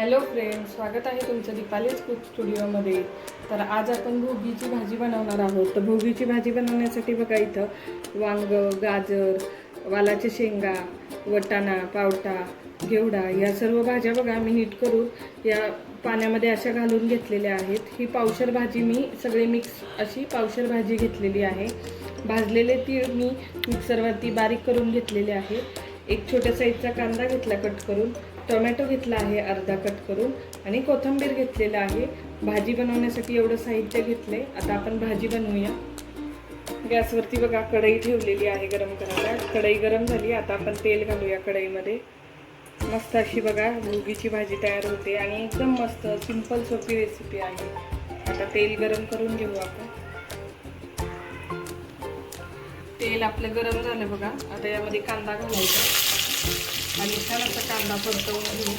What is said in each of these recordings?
Hello friend स्वागत आहे तुमचं दीपालीच कुक स्टुडिओमध्ये. तर आज आपण भोगीची भाजी बनवणार आहोत. तर भोगीची भाजी बनवण्यासाठी बघा इथं वांग गाजर वालाच्या शेंगा वटाणा पावटा घेवडा या सर्व भाज्या बघा मी नीट करून या पाण्यामध्ये अशा घालून घेतलेल्या आहेत. ही पावशर भाजी मी सगळी मिक्स अशी पावशर भाजी घेतलेली आहे. भाजलेले तीळ मी मिक्सरवरती बारीक करून घेतलेले आहे. एक छोट्या साईजचा कांदा घेतला कट करून. टोमॅटो घेतला आहे अर्धा कट करून आणि कोथिंबीर घेतलेला आहे. भाजी बनवण्यासाठी एवढं साहित्य घेतलं आहे आता आपण भाजी बनवूया. गॅसवरती बघा कढई ठेवलेली आहे गरम करायला. कढई गरम झाली. आता आपण तेल घालूया कढईमध्ये. मस्त अशी बघा भुगीची भाजी तयार होते आणि एकदम मस्त सिंपल सोपी रेसिपी आहे. आता तेल गरम करून घेऊ आपण. तेल आपलं गरम झालं बघा. आता यामध्ये कांदा घालायचा. आणि छान असा कांदा परतवून घेऊ.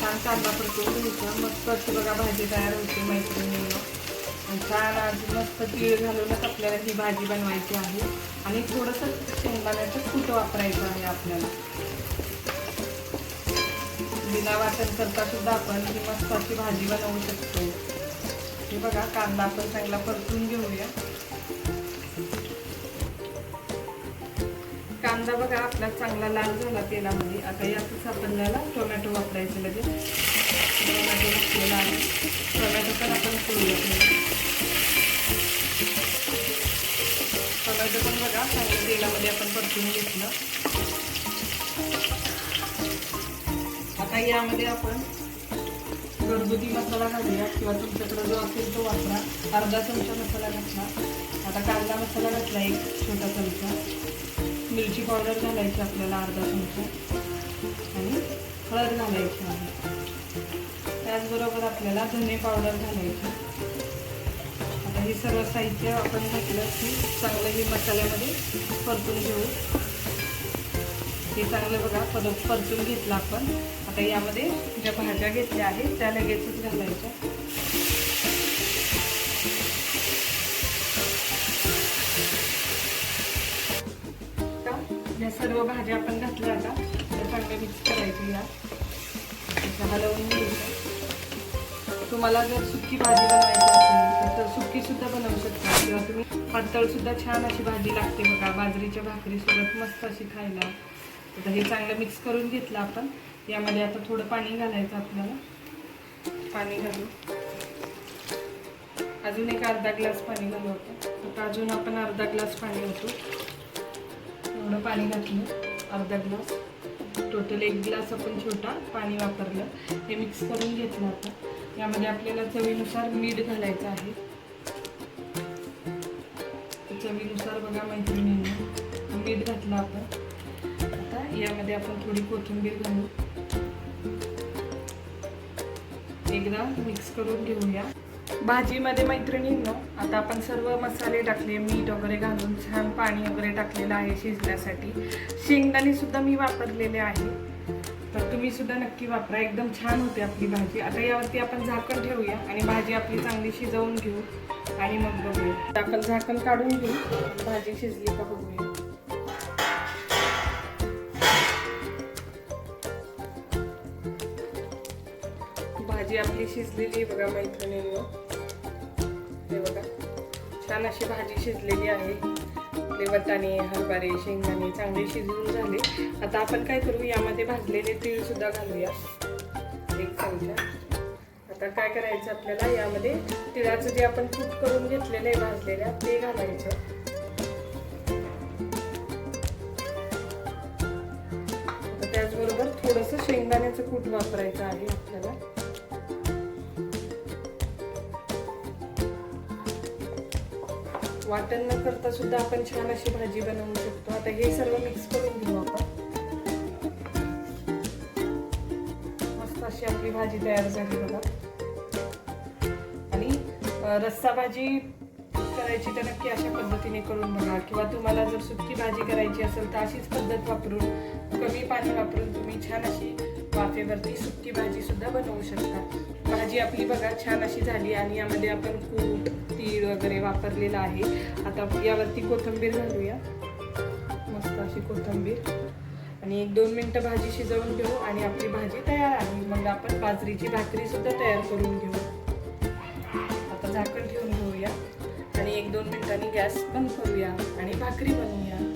छान कांदा परतवून घ्यायचा मस्त बघा भाजी तयार होते मैत्रिणींना. आणि छान आज मस्त तीळ घालूनच आपल्याला ही भाजी बनवायची आहे. आणि थोडंसं शेंगदाण्याचं कूट वापरायचं आहे आपल्याला. बिना वाटण करता सुद्धा आपण ही मस्त अशी भाजी बनवू शकतो. हे बघा कांदा आपण चांगला परतून घेऊया. कांदा बघा आपला चांगला लाल झाला तेलामध्ये. आता यातच आपल्याला टोमॅटो वापरायचे लगेच. टोमॅटो वापरलेला आहे. टोमॅटो पण आपण करूया टोमॅटो पण बघा चांगल्या तेलामध्ये आपण परतून घेतलं. आता यामध्ये आपण घरगुती मसाला घालूया किंवा तुमच्याकडे जो असेल तो वापरा. अर्धा चमचा मसाला घातला. आता कांदा मसाला घातला एक छोटा चमचा. मिरची पावडर घालायची आपल्याला अर्धा चमचा. आणि हळद घालायची आहे. त्याचबरोबर आपल्याला धने पावडर घालायची. आता हे सर्व साहित्य आपण घातलं की चांगलं हे मसाल्यामध्ये परतून घेऊ. हे चांगलं बघा परत परतून घेतलं आपण. आता यामध्ये ज्या भाज्या घेतल्या आहेत त्या लगेचच घालायच्या या सर्व भाज्या आपण घातल्या आता. चांगल्या मिक्स करायची या. हलवून घ्यायचं तुम्हाला जर सुकी भाजी बनवायची असेल तर सुकी सुद्धा बनवू शकता. किंवा तुम्ही पातळ सुद्धा छान अशी भाजी लागते बघा. बाजरीच्या भाकरीसोबत मस्त अशी खायला. आता हे चांगलं मिक्स करून घेतलं आपण. यामध्ये आता थोडं पाणी घालायचं आपल्याला. पाणी घालू अजून एक अर्धा ग्लास पाणी घालू आपण. आता अजून आपण अर्धा ग्लास पाणी होतो एवढं पाणी घातलं. अर्धा ग्लास टोटल एक ग्लास आपण छोटा पाणी वापरलं. हे मिक्स करून घेतलं आपण. यामध्ये आपल्याला चवीनुसार मीठ घालायचं आहे. चवीनुसार बघा मैत्रिणींना मीठ घातलं आपण. यामध्ये आपण थोडी कोथिंबीर घालू. एकदा मिक्स करून घेऊया. भाजीमध्ये मैत्रिणींनो आता आपण सर्व मसाले टाकले मीठ वगैरे घालून छान पाणी वगैरे टाकलेलं आहे शिजण्यासाठी. शेंगदाणे सुद्धा मी वापरलेले आहे. तर तुम्ही सुद्धा नक्की वापरा एकदम छान होते आपली भाजी. आता यावरती आपण झाकण ठेवूया आणि भाजी आपली चांगली शिजवून घेऊ आणि मग बघूया. आपण झाकण काढून घेऊ. भाजी शिजली का बघूया. भाजी आपली शिजलेली आहे बघा मैत्रिणींनो. हे बघा. छान अशी भाजी शिजलेली आहे. आपले वटाणे हरभरे शेंगदाणे चांगले शिजवून झाले. आता आपण काय करू यामध्ये भाजलेले तीळ सुद्धा घालूया. एक चमचा. आता काय करायचं आपल्याला यामध्ये तिळाचं जे आपण कूट करून घेतलेलं आहे भाजलेल्या ते घालायचं. आता त्याचबरोबर थोडंसं शेंगदाण्याचं कूट वापरायचं आहे आपल्याला. वाटण न करता सुद्धा आपण छान अशी भाजी बनवू शकतो. आता हे सर्व मिक्स करून घेऊ आपण. मस्त अशी आपली भाजी तयार झाली बघा. आणि रस्सा भाजी करायची तर नक्की अशा पद्धतीने करून बघा. किंवा तुम्हाला जर सुकी भाजी करायची असेल तर अशीच पद्धत वापरून कमी पाणी वापरून तुम्ही छान अशी वाफेवरती सुकी भाजी सुद्धा बनवू शकता भाजी आपली बघा छान अशी झाली आणि यामध्ये आपण कूट तीळ वगैरे वापरलेला आहे. आता यावरती कोथिंबीर घालूया. मस्त अशी कोथिंबीर. आणि एक दोन मिनटं भाजी शिजवून घेऊ आणि आपली भाजी तयार आहे. मग आपण बाजरीची भाकरी सुद्धा तयार करून घेऊ. आता झाकण ठेवून घेऊया. आणि एक दोन मिनिटांनी गॅस बंद करूया आणि भाकरी बनवूया.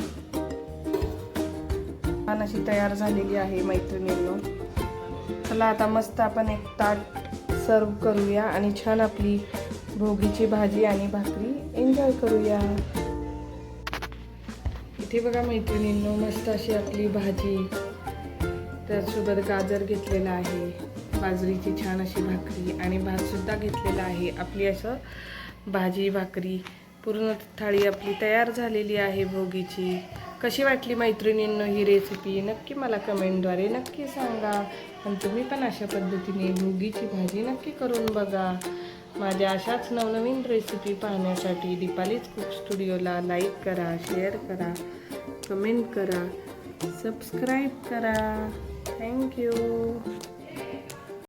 छान अशी तयार झालेली आहे मैत्रिणींनो. चला आता मस्त आपण एक ताट सर्व करूया आणि छान आपली भोगीची भाजी आणि भाकरी एन्जॉय करूया. इथे बघा मैत्रिणींनो मस्त अशी आपली भाजी. त्याचसोबत गाजर घेतलेला आहे बाजरीची छान अशी भाकरी आणि भातसुद्धा घेतलेला आहे. आपली असं भाजी भाकरी पूर्ण थाळी आपली तयार झालेली आहे भोगीची. कशी वाटली मैत्रिणींनो ही रेसिपी नक्की मला कमेंटद्वारे नक्की सांगा. आणि तुम्ही पण अशा पद्धतीने मुगीची भाजी नक्की करून बघा. माझ्या अशाच नवनवीन रेसिपी पाहण्यासाठी दीपालीच कुक स्टुडिओला लाईक करा शेअर करा कमेंट करा सबस्क्राईब करा. Thank you